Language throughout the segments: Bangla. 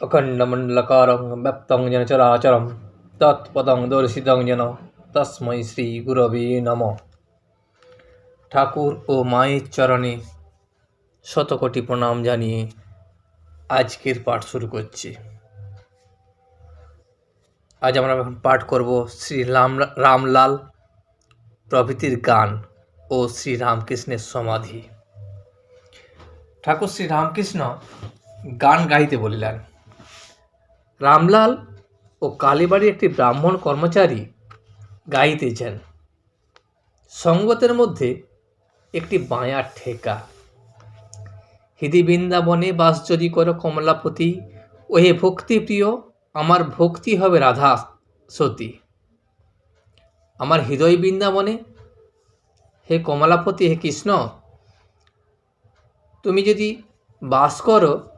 অখণ্ডমণ্ডলকারং ব্যপ্তং যেন চরাচরম তৎপদং দর্শিতং যেন তস্মৈ শ্রী গুরবে নম ঠাকুর ও মায়ের চরণে শতকোটি প্রণাম জানিয়ে আজকের পাঠ শুরু করছি। আজ আমরা পাঠ করব শ্রী রাম রামলাল প্রভৃতির গান ও শ্রী রামকৃষ্ণের সমাধি। ঠাকুর শ্রী রামকৃষ্ণ গান গাইতে বলিলেন। রামলাল ও কালীবাড়ির একটি ব্রাহ্মণ কর্মচারী গাইতেছেন। সঙ্গতের মধ্যে একটি বাঁয়ার ঠেকা। হিদি বৃন্দাবনে বাস যদি করো কমলাপতি ও হে ভক্তিপ্রিয়, আমার ভক্তি হবে রাধা সতী। আমার হৃদয় বৃন্দাবনে, হে কমলাপতি, হে কৃষ্ণ, তুমি যদি বাস করো,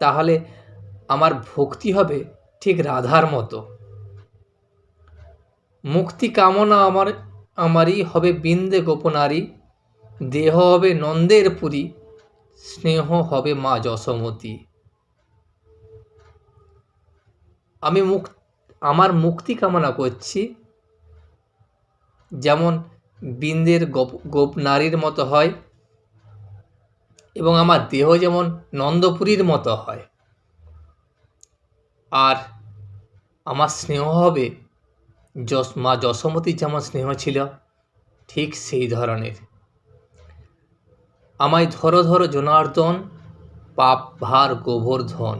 তাহলে আমার ভক্তি হবে ঠিক রাধার মতো। মুক্তি কামনা আমার, আমারই হবে বিন্দে গোপনারী দেহ হবে নন্দের পুরী, স্নেহ হবে মা যশোমতী। আমি মুক, আমার মুক্তি কামনা করছি, যেমন বিন্দের গোপ গোপ নারীর মতো হয়, এবং আমার দেহ যেমন নন্দপুরীর মতো হয়। আর আমার স্নেহ হবে? যশ, মা যশোমতীর যেমন স্নেহ ছিল, ঠিক সেই ধরনের। আমায় ধরো ধরো জনার্দন, পাপ ভার গোবর্ধন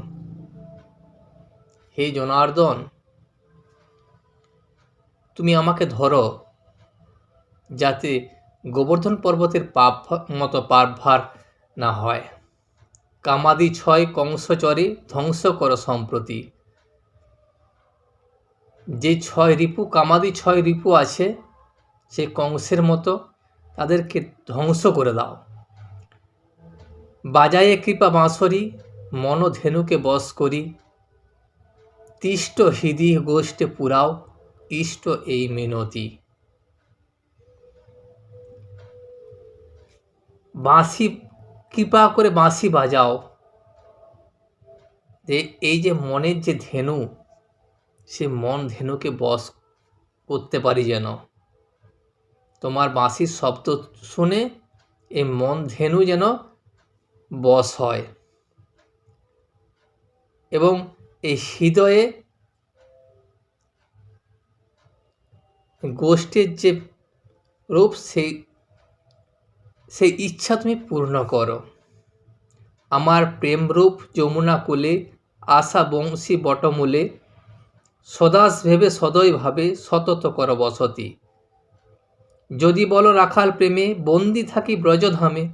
হে জনার্দন, তুমি আমাকে ধরো, যাতে গোবর্ধন পর্বতের পাপ মতো পাপ ভার না হয়। কামাদি ছয় কংসচরে ধ্বংস কর সম্প্রতি। যে ছয় রিপু, কামাদি ছয় রিপু আছে, সে কংসের মতো, তাদেরকে ধ্বংস করে দাও। বাজায়ে কৃপা বাঁশরি মনোধেনুকে বশ করি। তিষ্ট হৃদি গোষ্ঠে পুরাও, ইষ্ট এই মিনতি। বাঁশি, কৃপা করে বাঁশি বাজাও। যে এই যে মনের যে ধেনু সে মন ধেনুকে বশ করতে পারি যেন। তোমার বাঁশির শব্দ শুনে এই মন ধেনু যেন বশ হয়। এবং এই হৃদয়ে গোষ্ঠীর যে রূপ, সেই সেই ইচ্ছা তুমি পূর্ণ করো। আমার প্রেমরূপ যমুনা কোলে, আশা বংশী বটমূলে সদাস ভেবে সদয় ভাবে সতত কর বসতি। যদি বলো রাখাল প্রেমে, বন্দি থাকি ব্রজধামে,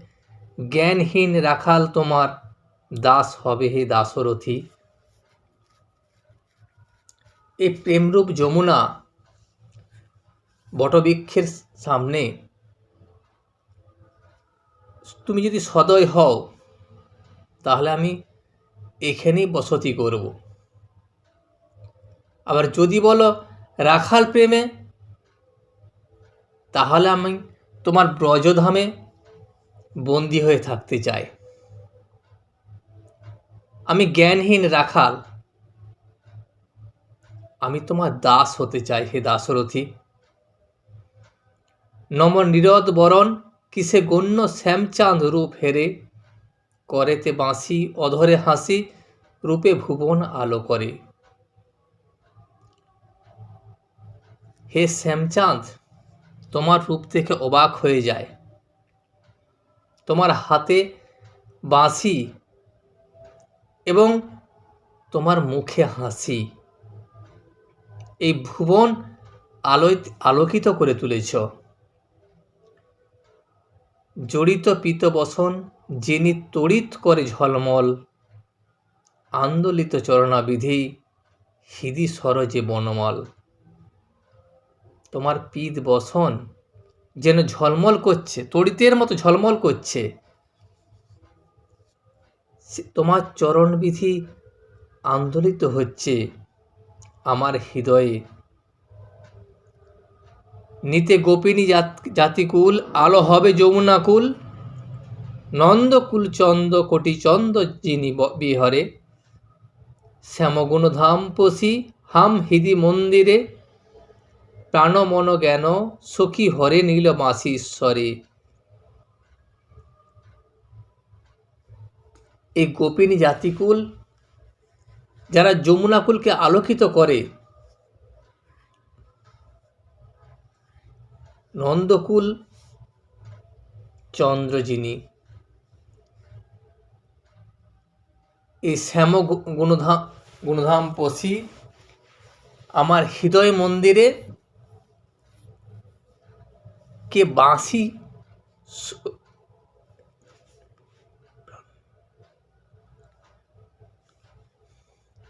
জ্ঞানহীন রাখাল তোমার দাস হবে হে দাসরথী। এই প্রেমরূপ যমুনা বটবৃক্ষের সামনে, তুমি যদি সদয় হও, তাহলে আমি এখানেই বসতি করব। আবার যদি বলো, রাখাল প্রেমে? তাহলে আমি তোমার ব্রজধামে বন্দি হয়ে থাকতে চাই। আমি জ্ঞানহীন রাখাল। আমি তোমার দাস হতে চাই হে দাসরথী। নম নিরদ বরণ কিসে গণ্য শ্যামচাঁদ রূপ হেরে। করেতে বাঁশি, অধরে হাসি, রূপে ভুবন আলো করে। হে শ্যামচাঁদ, তোমার রূপ থেকে অবাক হয়ে যায়। তোমার হাতে বাঁশি এবং তোমার মুখে হাসি। এই ভুবন আলোয় আলোকিত করে তুলেছ। জড়িত পিতবসন যিনি তড়িৎ করে ঝলমল, আন্দোলিত চরণাবিধি হৃদি সরজে বনমল। তোমার পিত বসন যেন ঝলমল করছে, তড়িতের মতো ঝলমল করছে। তোমার চরণবিধি আন্দোলিত হচ্ছে আমার হৃদয়ে। নিতে গোপিনী জাতিকুল, আলো হবে যমুনাকুল। নন্দকুল চন্দ কোটি চন্দ যিনি বিহরে। শ্যামগুণধাম পশি, হাম হৃদি মন্দিরে। প্রাণ মন জ্ঞান সখী হরে নীল মাসি ঈশ্বরে। এই গোপিনী জাতিকুল, যারা যমুনাকুলকে আলোকিত করে, নন্দকুল চন্দ্র যিনি এই শ্যাম গুণধাম গুণধাম পশি, আমার হৃদয় মন্দিরে কে বাঁশি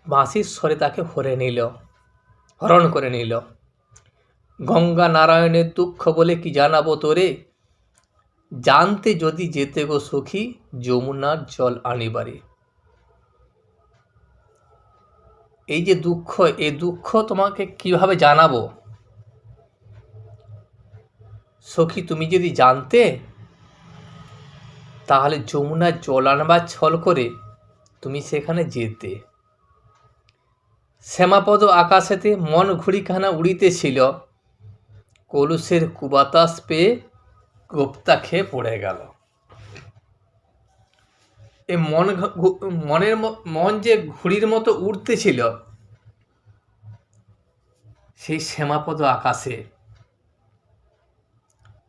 বাঁশির স্বরে তাকে হরে নিল, হরণ করে নিল। গঙ্গা নারায়ণের দুঃখ বলে কি জানাব তোরে? জানতে যদি যেতে গো সখী, যমুনার জল আনিবারে এই যে দুঃখ এই দুঃখ তোমাকে কীভাবে জানাব? সখী, তুমি যদি জানতে, তাহলে যমুনার জল আনবার ছল করে তুমি সেখানে যেতে। শ্যামাপদ আকাশেতে মন ঘুড়িখানা উড়িতেছিল। কলুষের কুবাতাস পেয়ে গোপ্তা খেয়ে পড়ে গেল। এ মন মনের মন যে ঘুড়ির মতো উড়তেছিল, সেই শ্যামাপদ আকাশে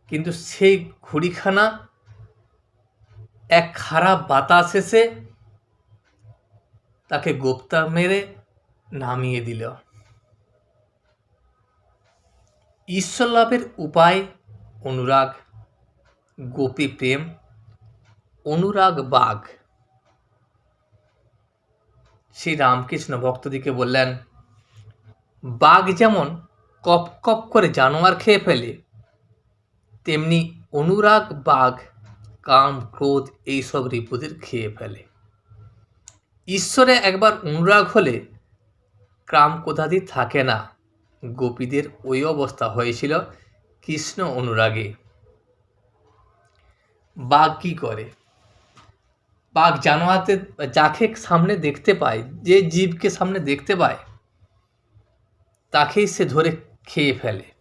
কিন্তু সেই ঘুড়িখানা এক খারাপ বাতাস এসে তাকে গোপ্তা মেরে নামিয়ে দিল। ঈশ্বর লাভের উপায়, অনুরাগ, গোপী প্রেম, অনুরাগ বাঘ। শ্রী রামকৃষ্ণ ভক্তদিকে বললেন, বাঘ যেমন কপ কপ করে জানোয়ার খেয়ে ফেলে তেমনি অনুরাগ, বাঘ, কাম, ক্রোধ এইসব রিপুদের খেয়ে ফেলে। ঈশ্বরে একবার অনুরাগ হলে ক্রাম কোথাদি থাকে না। গোপীদের ওই অবস্থা হয়েছিল কৃষ্ণ অনুরাগে। বাঘ কি করে? বাঘ জানোয়ারদের যাকে সামনে দেখতে পায়, যে জীবকে সামনে দেখতে পায়, তাকেই সে ধরে খেয়ে ফেলে।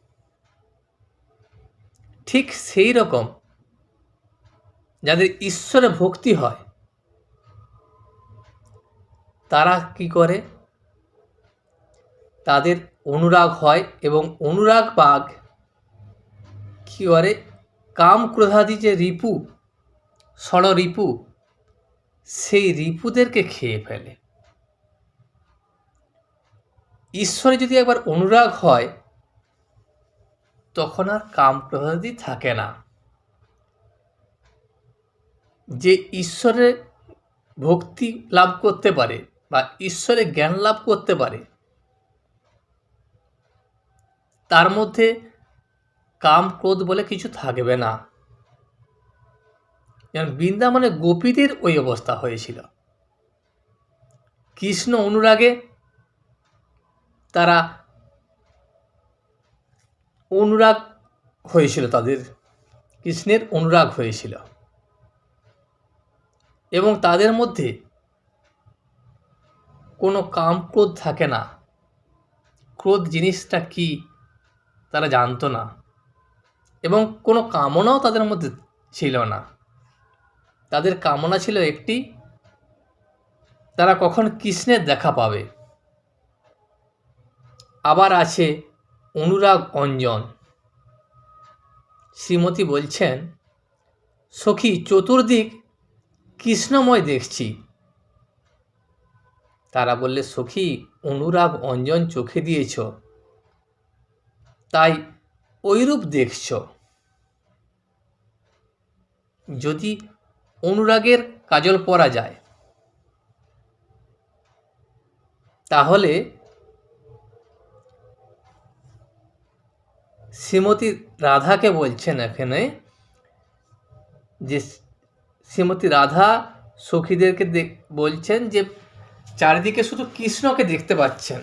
ঠিক সেই রকম যাদের ঈশ্বরে ভক্তি হয়, তারা কি করে? তাদের অনুরাগ হয় এবং অনুরাগ বাঘ কি করে? কাম ক্রোধাদি যে রিপু, ষড় রিপু, সেই রিপুদেরকে খেয়ে ফেলে। ঈশ্বরে যদি একবার অনুরাগ হয় তখন আর কাম ক্রোধাদি থাকে না। যে ঈশ্বরের ভক্তি লাভ করতে পারে বা ঈশ্বরের জ্ঞান লাভ করতে পারে, তার মধ্যে কাম ক্রোধ বলে কিছু থাকবে না। যেমন বৃন্দাবনে গোপীদের ওই অবস্থা হয়েছিল। কৃষ্ণ অনুরাগে তারা অনুরাগ হয়েছিল তাদের, কৃষ্ণের অনুরাগ হয়েছিল। এবং তাদের মধ্যে কোনো কাম ক্রোধ থাকে না। ক্রোধ জিনিসটা কি তারা জানতো না। এবং কোনো কামনাও তাদের মধ্যে ছিল না। তাদের কামনা ছিল একটি, তারা কখন কৃষ্ণের দেখা পাবে। আবার আছে অনুরাগ অঞ্জন। শ্রীমতী বলছেন, সখী, চতুর্দিক কৃষ্ণময় দেখছি। তারা বললে, সখী, অনুরাগ অঞ্জন চোখে দিয়েছ, তাই ওইরূপ দেখছ। যদি অনুরাগের কাজল পরা যায়, তাহলে শ্রীমতী রাধাকে বলছেন এখানে যে শ্রীমতী রাধা সখীদেরকে বলছেন যে চারিদিকে শুধু কৃষ্ণকে দেখতে পাচ্ছেন।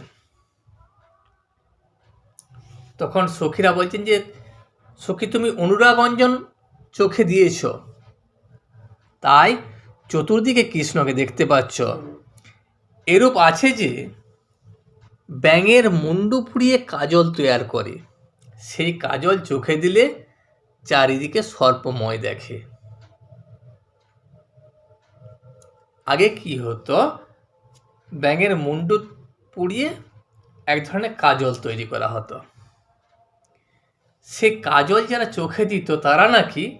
তখন সখীরা বলছেন যে, সখী তুমি অনুরাগ অঞ্জন চোখে দিয়েছ, তাই চতুর্দিকে কৃষ্ণকে দেখতে পাচ্ছ। এরূপ আছে যে, ব্যাঙের মুন্ডু পুড়িয়ে কাজল তৈয়ার করে। সেই কাজল চোখে দিলে চারিদিকে সর্পময় দেখে। আগে কি হতো? ব্যাঙের মুন্ডু পুড়িয়ে এক ধরনের কাজল তৈরি করা হতো। সে কাজল যারা চোখে দিত, তারা নাকি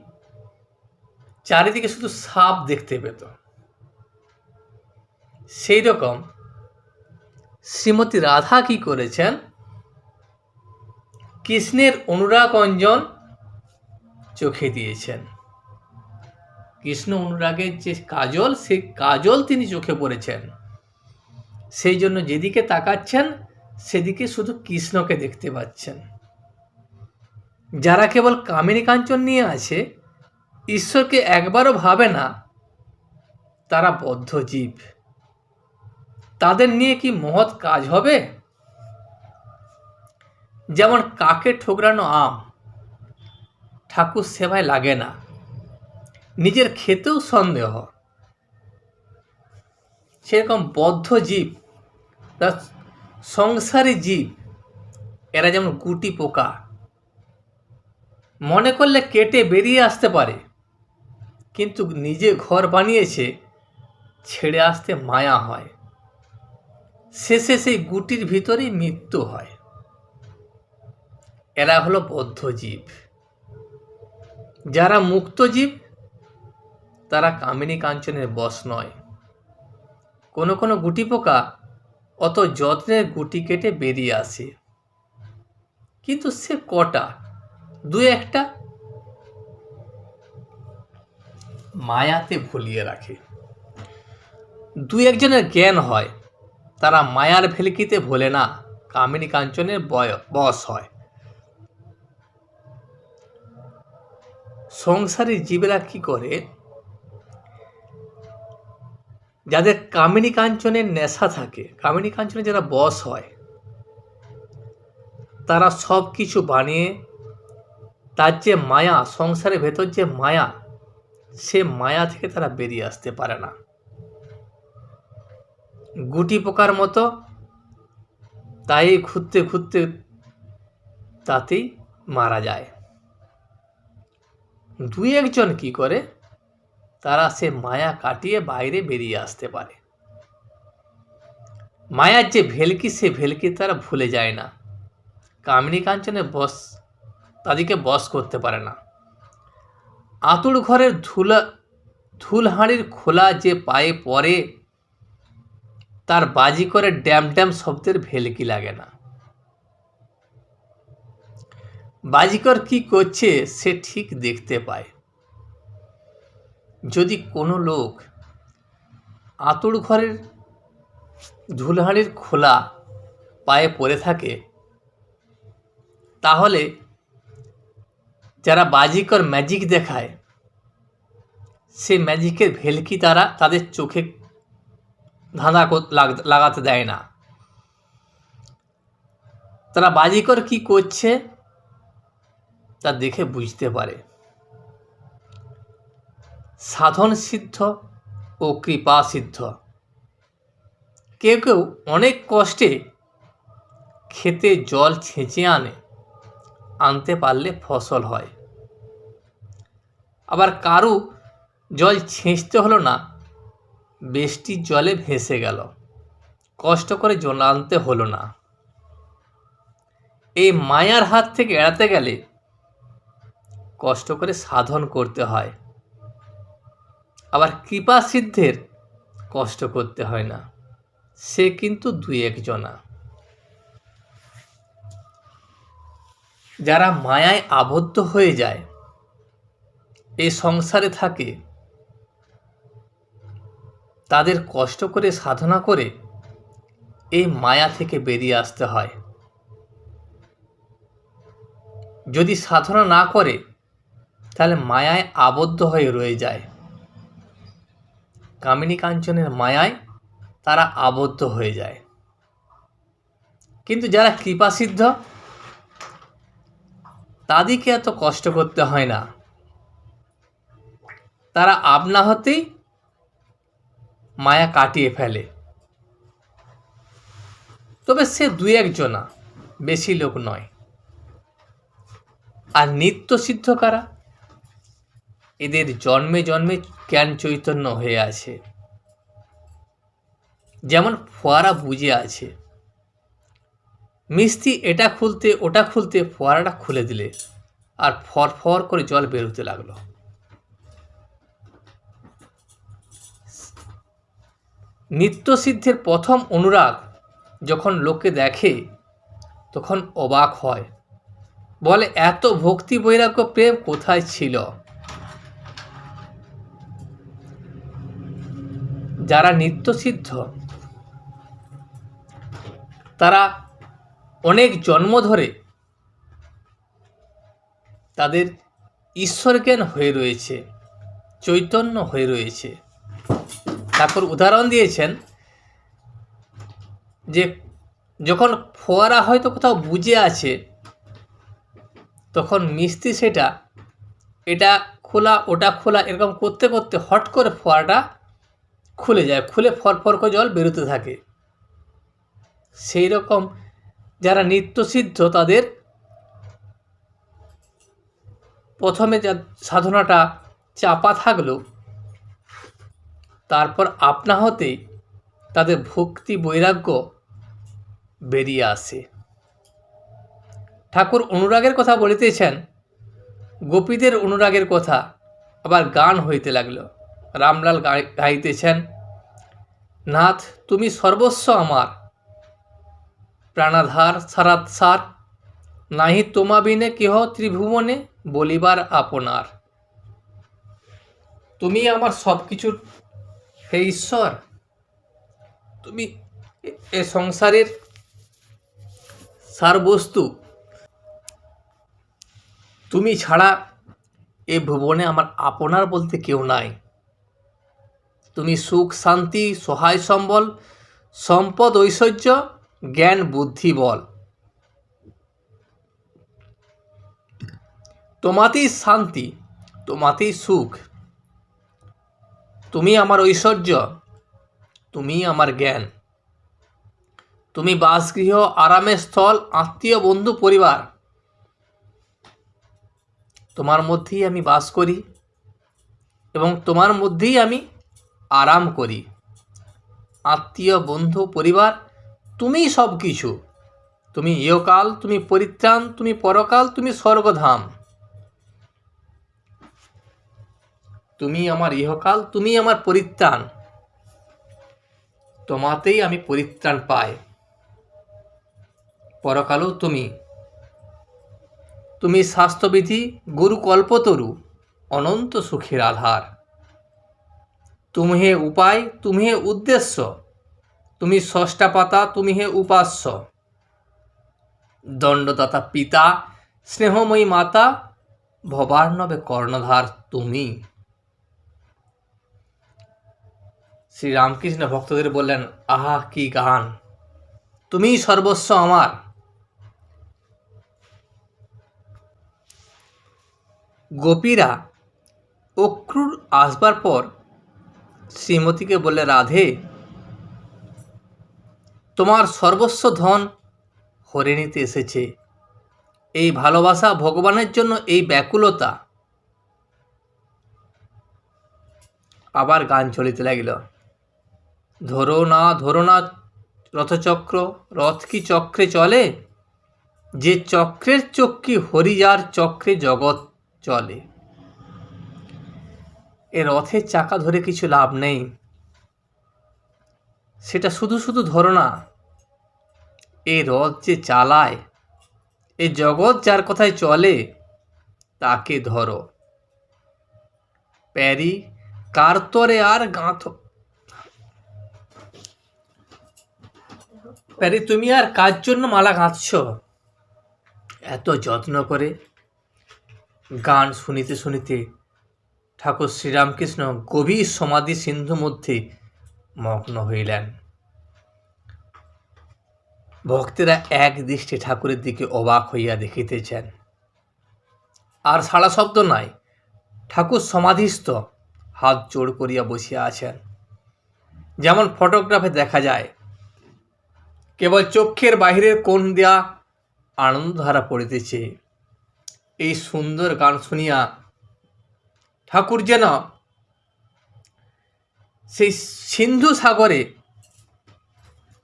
চারিদিকে শুধু সাপ দেখতে পেত। সেই রকম শ্রীমতী রাধা কি করেছেন? কৃষ্ণের অনুরাগ অঞ্জন চোখে দিয়েছেন। কৃষ্ণ অনুরাগের যে কাজল সেই কাজল তিনি চোখে পড়েছেন। সেই জন্য যেদিকে তাকাচ্ছেন, সেদিকে শুধু কৃষ্ণকে দেখতে পাচ্ছেন। যারা কেবল কামিনী কাঞ্চন নিয়ে আছে, ঈশ্বরকে একবারও ভাবে না, তারা বদ্ধ জীব তাদের নিয়ে কি মহৎ কাজ হবে? যেমন কাকে ঠোকরানো আম, ঠাকুর সেবায় লাগে না। নিজের খেতেও সন্দেহ। সেরকম বদ্ধ জীব তার সংসারী জীব, এরা যেমন গুটি পোকা। মনে করলে কেটে বেরিয়ে আসতে পারে, কিন্তু নিজে ঘর বানিয়েছে, ছেড়ে আসতে মায়া হয়। শেষে সেই গুটির ভিতরেই মৃত্যু হয়। এরা হলো বদ্ধ জীব যারা মুক্ত জীব তারা কামিনী কাঞ্চনের বশ নয়। কোনো কোনো গুটি পোকা অত যত্নের গুটি কেটে বেরিয়ে আসে। কিন্তু সে কটা? দু একটা মায়াতে ভুলিয়ে রাখে। দু একজনের জ্ঞান হয়, তারা মায়ার ভেলকিতে ভোলে না কামিনী কাঞ্চনের বয় বস হয়। সংসারী জীবেরা কি করে? যাদের কামিনী কাঞ্চনের নেশা থাকে, কামিনী কাঞ্চনে যারা বস হয়, তারা সব কিছু বানিয়ে, তার যে মায়া, সংসারের ভেতর যে মায়া, সে মায়া থেকে তারা বেরিয়ে আসতে পারে না। গুটি পোকার মতো তাই ঘুরতে ঘুরতে তাতেই মারা যায়। দুই একজন কি করে? তারা সে মায়া কাটিয়ে বাইরে বেরিয়ে আসতে পারে। মায়ার যে ভেলকি, সে ভেলকি তারা ভুলে যায় না। কামিনী কাঞ্চনে বস তাদেরকে বস করতে পারে না। আতুর ঘরের ধুলা, ধুলহাঁড়ির খোলা যে পায়ে পড়ে, তার বাজি করে ড্যাম ড্যাম শব্দের ভেলকি লাগে না। বাজিকর কি করছে সে ঠিক দেখতে পায়। যদি কোনো লোক আতুর ঘরের ধুলহাঁড়ির খোলা পায়ে পড়ে থাকে, তাহলে যারা বাজিকর ম্যাজিক দেখায়, সে ম্যাজিকের ভেলকি তারা তাদের চোখে ধাঁধা লাগাতে দেয় না। তারা বাজিকর কি করছে তা দেখে বুঝতে পারে। সাধন সিদ্ধ ও কৃপা সিদ্ধ। কেউ কেউ অনেক কষ্টে খেতে জল ছেঁচে আনে, আনতে পারলে ফসল হয়। আবার কারু জল ছেঁচতে হলো না, বৃষ্টির জলে ভেসে গেল। কষ্ট করে জল আনতে হলো না। এই মায়ার হাত থেকে এড়াতে গেলে কষ্ট করে সাধন করতে হয়। আবার কৃপা সিদ্ধের কষ্ট করতে হয় না। সে কিন্তু দুই একজনা। যারা মায়ায় আবদ্ধ হয়ে যায় এই সংসারে থাকে, তাদের কষ্ট করে সাধনা করে এই মায়া থেকে বেরিয়ে আসতে হয়। যদি সাধনা না করে তাহলে মায়ায় আবদ্ধ হয়ে রয়ে যায়। কামিনী কাঞ্চনের মায়ায় তারা আবদ্ধ হয়ে যায়। কিন্তু যারা কৃপাসিদ্ধ, তাদেরকে এত কষ্ট করতে হয় না। তারা আপনা হতেই মায়া কাটিয়ে ফেলে। তবে সে দু একজনা, বেশি লোক নয়। আর নিত্য সিদ্ধ কারা? এদের জন্মে জন্মে জ্ঞান চৈতন্য হয়ে আছে। যেমন ফোয়ারা বুঝে আছে। মিস্ত্রি এটা খুলতে, ওটা খুলতে ফোয়ারাটা খুলে দিলে আর ফর ফর করে জল বেরোতে লাগল। নিত্যসিদ্ধের প্রথম অনুরাগ যখন লোকে দেখে, তখন অবাক হয়। বলে, এত ভক্তি বৈরাগ্য প্রেম কোথায় ছিল? যারা নিত্যসিদ্ধ, তারা অনেক জন্ম ধরে তাদের ঈশ্বর জ্ঞান হয়ে রয়েছে, চৈতন্য হয়ে রয়েছে। তারপর উদাহরণ দিয়েছেন যে যখন ফোয়ারা হয়তো কোথাও বুঝে আছে, তখন মিস্ত্রি সেটা, এটা খোলা, ওটা খোলা, এরকম করতে করতে হট করে ফোয়ারাটা খুলে যায়, খুলে ফরফর করে জল বেরোতে থাকে। সেই রকম যারা নিত্যসিদ্ধ তাদের প্রথমে যা সাধনাটা চাপা থাকলেও তারপর আপনা হতেই তাদের ভক্তি বৈরাগ্য বেরিয়ে আসে। ঠাকুর অনুরাগের কথা বলিতেছেন, গোপীদের অনুরাগের কথা আবার গান হইতে লাগল। রামলাল গাই- গাইতেছেন, নাথ, তুমি সর্বস্ব আমার। প্রাণাধার সারাত সার, নাহি তোমাবিনে কেহ ত্রিভুবনে বলিবার আপনার। তুমি আমার সব কিছুর হে ঈশ্বর, তুমি এ- এ সংসারের সারবস্তু। তুমি ছাড়া এ ভুবনে আমার আপনার বলতে কেউ নাই। তুমি সুখ, শান্তি, সহায় সম্বল, সম্পদ, ঐশ্বর্য, জ্ঞান, বুদ্ধি বল। তোমাতেই শান্তি, তোমাতেই সুখ। তুমি আমার ঐশ্বর্য, তুমি আমার জ্ঞান। তুমি বাসগৃহ, আরামের স্থল, আত্মীয়, বন্ধু, পরিবার। তোমার মধ্যেই আমি বাস করি এবং তোমার মধ্যেই আমি আরাম করি। আত্মীয়, বন্ধু, পরিবার, তুমিই সব কিছু তুমি ইহকাল, তুমি পরিত্রাণ, তুমি পরকাল, তুমি স্বর্গধাম। তুমি আমার ইহকাল, তুমি আমার পরিত্রাণ। তোমাতেই আমি পরিত্রাণ পাই। পরকালও তুমি। তুমি স্বাস্থ্যবিধি গুরু কল্পতরু অনন্ত সুখের আধার। তুমি হে উপায় তুমি হে উদ্দেশ্য। তুমি ষষ্ঠা পাতা তুমি হে উপাস্য। দণ্ডদাতা পিতা, স্নেহময়ী মাতা, ভবার্ণবে কর্ণধার তুমি। শ্রী রামকৃষ্ণ ভক্তদের বললেন, আহা, কি গান! তুমি সর্বস্ব আমার। গোপীরা অক্রুর আসবার পর শ্রীমতীকে বললে, রাধে, তোমার সর্বস্ব ধন হরে নিতে এসেছে। এই ভালোবাসা ভগবানের জন্য এই ব্যাকুলতা। আবার গান চলিতে লাগিল। ধরো না ধরো না, রথচক্র, রথ কি চক্রে চলে? যে চক্রের চক্কি হরিযার চক্রে জগৎ চলে। এ রথের চাকা ধরে কিছু লাভ নেই। সেটা শুধু শুধু ধরো না এই রথ যে চালায়, এ জগৎ যার কথায় চলে, তাকে ধরো। প্যারি, কার তরে আর গাঁথ? প্যারি, তুমি আর কার জন্য মালা গাঁথছ? এত যত্ন করে গান শুনিতে শুনিতে ঠাকুর শ্রীরামকৃষ্ণ গভীর সমাধি সিন্ধু মধ্যে মগ্ন হইলেন। ভক্তেরা এক দৃষ্টি ঠাকুরের দিকে অবাক হইয়া দেখিতেছেন। আর সাড়া শব্দ নাই, ঠাকুর সমাধিস্থ, হাত জোড় করিয়া বসিয়া আছেন। যেমন ফটোগ্রাফে দেখা যায়, কেবল চক্ষের বাহিরের কোণ দেয়া আনন্দধারা পড়িতেছে। এই সুন্দর গান শুনিয়া ঠাকুর যেন সেই সিন্ধু সাগরে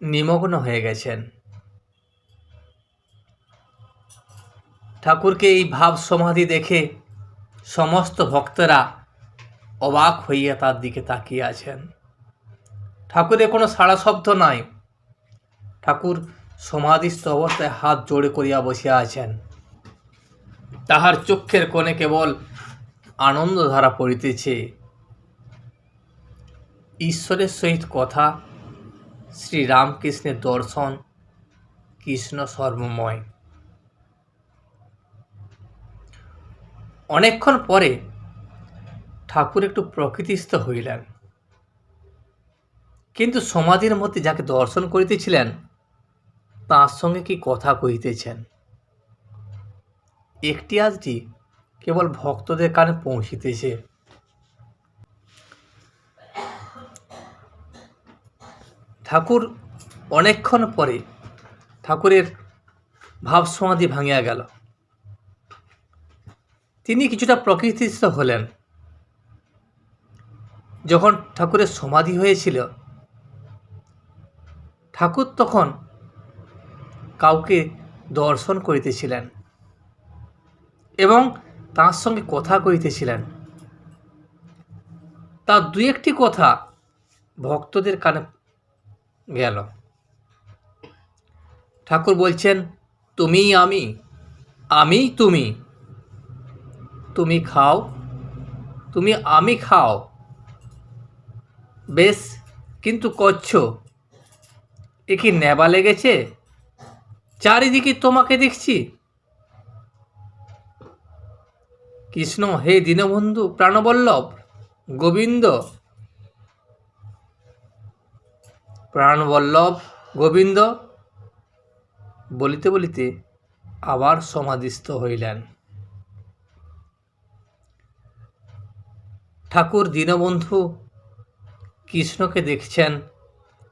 নিমগ্ন হয়ে গেছেন। ঠাকুরকে এই ভাব সমাধি দেখে সমস্ত ভক্তরা অবাক হইয়া তার দিকে তাকিয়ে আছেন। ঠাকুরের কোনো সাড়া শব্দ নাই। ঠাকুর সমাধিস্থ অবস্থায় হাত জোড়ে করিয়া বসিয়া আছেন। তাহার চক্ষের কোণে কেবল আনন্দধারা পড়িতেছে। ঈশ্বরের সহিত কথা শ্রী রামকৃষ্ণের দর্শন, কৃষ্ণ সর্বময়। অনেকক্ষণ পরে ঠাকুর একটু প্রকৃতিস্থ হইলেন। কিন্তু সমাধির মধ্যে যাকে দর্শন করিতেছিলেন, তাঁর সঙ্গে কি কথা কহিতেছেন? একটি আজটি কেবল ভক্তদের কানে পৌঁছিতেছে। ঠাকুর অনেকক্ষণ পরে ঠাকুরের ভাব সমাধি ভাঙিয়া গেল। তিনি কিছুটা প্রকৃতিস্থ হলেন। যখন ঠাকুরের সমাধি হয়েছিল, ঠাকুর তখন কাউকে দর্শন করিতেছিলেন এবং তার সঙ্গে কথা কইতেছিলেন তার দুই একটি কথা ভক্তদের কানে গেল। ঠাকুর বলছেন, তুমি আমি আমি তুমি। তুমি খাও, তুমি আমি খাও। বেশ, কিন্তু করছ। এ কি নেবা লেগেছে? চারিদিকে তোমাকে দেখছি। কৃষ্ণ, হে দীনবন্ধু, প্রাণবল্লভ, গোবিন্দ। প্রাণবল্লভ, গোবিন্দ বলিতে বলিতে আবার সমাধিস্থ হইলেন। ঠাকুর দীনবন্ধু কৃষ্ণকে দেখছেন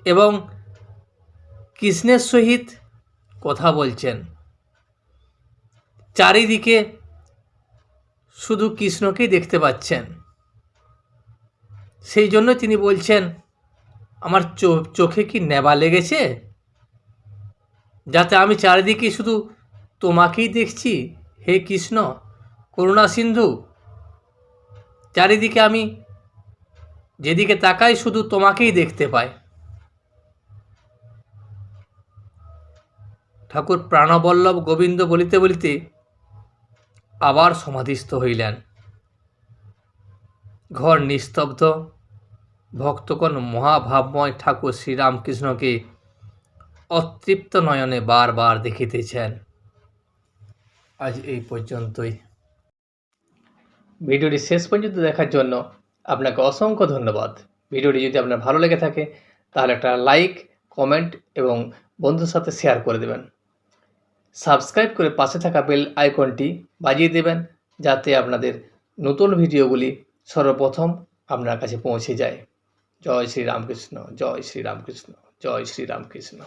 এবং কৃষ্ণের সহিত কথা বলছেন। চারিদিকে শুধু কৃষ্ণকেই দেখতে পাচ্ছেন। সেই জন্য তিনি বলছেন, আমার চোখে কি নেবা লেগেছে? যাতে আমি চারিদিকে শুধু তোমাকেই দেখছি। হে কৃষ্ণ, করুণা সিন্ধু, চারিদিকে আমি যেদিকে তাকাই শুধু তোমাকেই দেখতে পাই। ঠাকুর প্রাণবল্লভ গোবিন্দ বলিতে বলিতে আবার সমাধিস্থ হইলেন। ঘর নিস্তব্ধ। ভক্তগণ মহাভাবময় ঠাকুর শ্রীরামকৃষ্ণকে অতৃপ্ত নয়নে বারবার দেখিতেছেন। আজ এই পর্যন্তই। ভিডিওটি শেষ পর্যন্ত দেখার জন্য আপনাকে অসংখ্য ধন্যবাদ। ভিডিওটি যদি আপনার ভালো লেগে থাকে, তাহলে একটা লাইক, কমেন্ট এবং বন্ধুর সাথে শেয়ার করে দেবেন। সাবস্ক্রাইব করে পাশে থাকা বেল আইকনটি বাজিয়ে দেবেন যাতে আপনাদের নতুন ভিডিওগুলি সর্বপ্রথম আপনার কাছে পৌঁছে যায়। জয় শ্রী রামকৃষ্ণ, জয় শ্রী রামকৃষ্ণ, জয় শ্রী রামকৃষ্ণ।